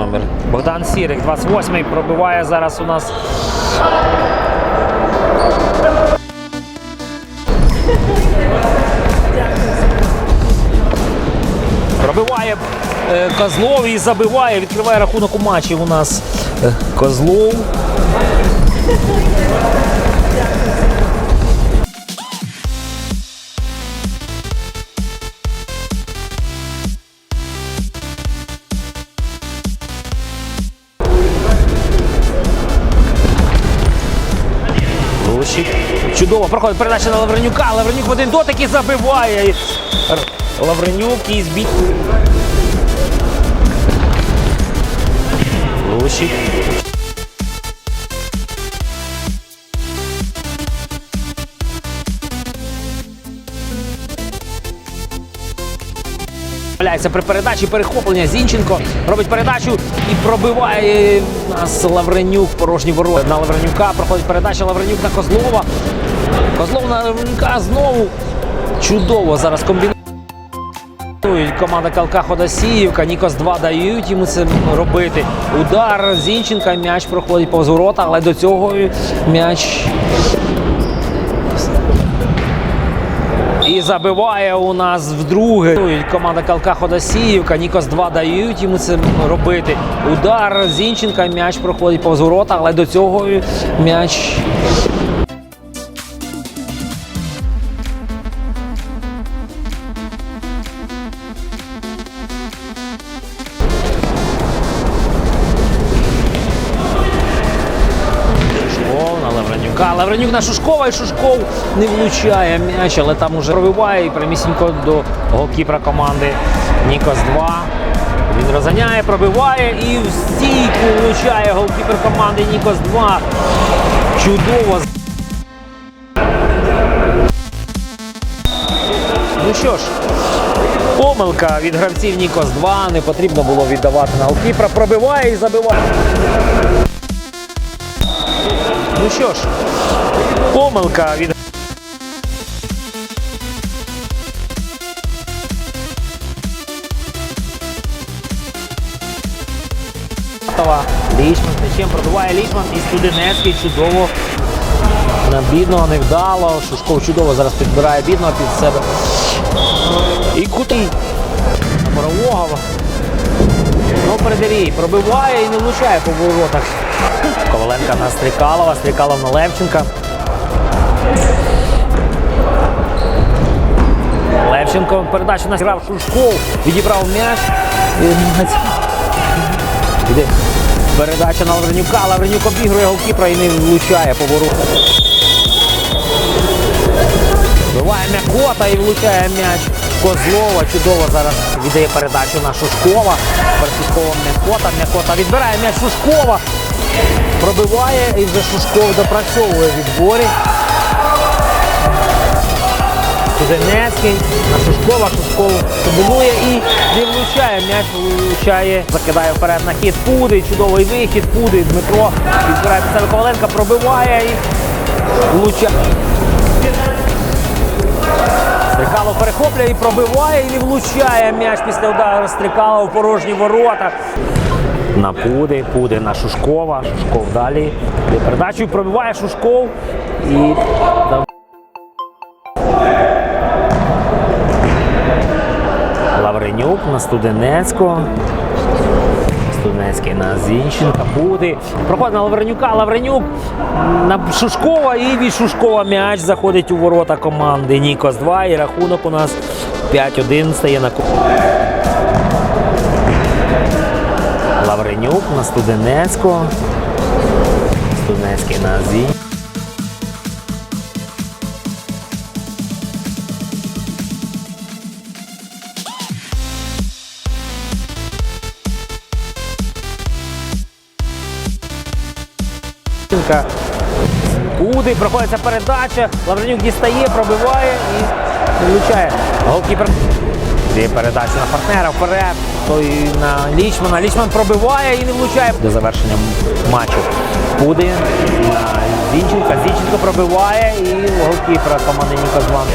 Номер. Богдан Сірик, 28-й, пробиває зараз у нас. Пробиває е, Козлов і забиває, відкриває рахунок у матчі у нас е, Козлов. Чудово. Проходить передача на Лавренюка. Лавренюк в один дотик і забиває. Лавренюк і збіг. Лущик. При передачі перехоплення. Зінченко робить передачу і пробиває нас Лавренюк порожні ворота. На Лавренюка проходить передача Лавренюк на Козлова. Козлов на Лавренюка знову. Чудово зараз комбінує. Команда Калка Ходосіївка, Нікос 2 дають йому це робити. Удар Зінченка, м'яч проходить повз ворота, але до цього м'яч І забиває у нас вдруге. Команда Калка Ходосіївка, Нікос 2 дають йому це робити. Удар Зінченка, м'яч проходить повз ворота, але до цього м'яч. Лавренюка. Лавренюк на Шушкова і Шушков не влучає м'яч, але там уже пробиває і прямісінько до голкіпера команди Нікос 2. Він розганяє, пробиває і в стійку влучає голкіпер команди Нікос 2. Чудово. Ну що ж, помилка від гравців Нікос 2. Не потрібно було віддавати на голкіпера. Пробиває і забиває. Ну що ж, помилка від. Лічман з м'ячем продуває Лічман і Студенецький чудово. На бідного невдало. Шушков чудово зараз підбирає бідного під себе. І кутий. Борового. Ну, Передерій пробиває і не влучає по воротах. Коваленка на Стрікалова, Стрікалов на Левченка. Левченко передачу назіграв Шушков, відібрав м'яч. І- Іде. Передача на Лавренюка. Лавренюк обігрує голкіпера і не влучає по воротах. Вбиває м'якота і влучає м'яч Козлова. Чудово зараз віддає передачу на Шушкова. Перед Шушковом м'якота. М'якота відбирає м'яч Шушкова. Пробиває і вже Шушков допрацьовує відборі. Студенецький на Шушкова. Шушков комбінує і не влучає. М'яч влучає. Закидає вперед на хід Пуди. Чудовий вихід. Пуди. Дмитро відбирає під себе Коваленка, пробиває і влучає. Стрикало перехоплює і пробиває, і влучає м'яч після удару Стрикала в порожні ворота. На Пуди, Пуди на Шушкова. Шушков далі. Передачу пробиває Шушков. І Лавренюк на Студенецького. Студенецький на Зінченка. буде. Проходить на Лавренюка. Лавренюк на Шушкова і від Шушкова м'яч заходить у ворота команди. Нікос 2 і рахунок у нас 5-1 стає на кухні. Лавренюк на Студенецько. Студенецький на Зінченка. Куди проходиться передача. Лавренюк дістає, пробиває і влучає. Голкіпер. Дві передачі на партнера вперед. Той на Лічмана. Лічман пробиває і не влучає до завершення матчу. Пуди на Зінченка. Зінченко пробиває і голкіпера команди Нікозван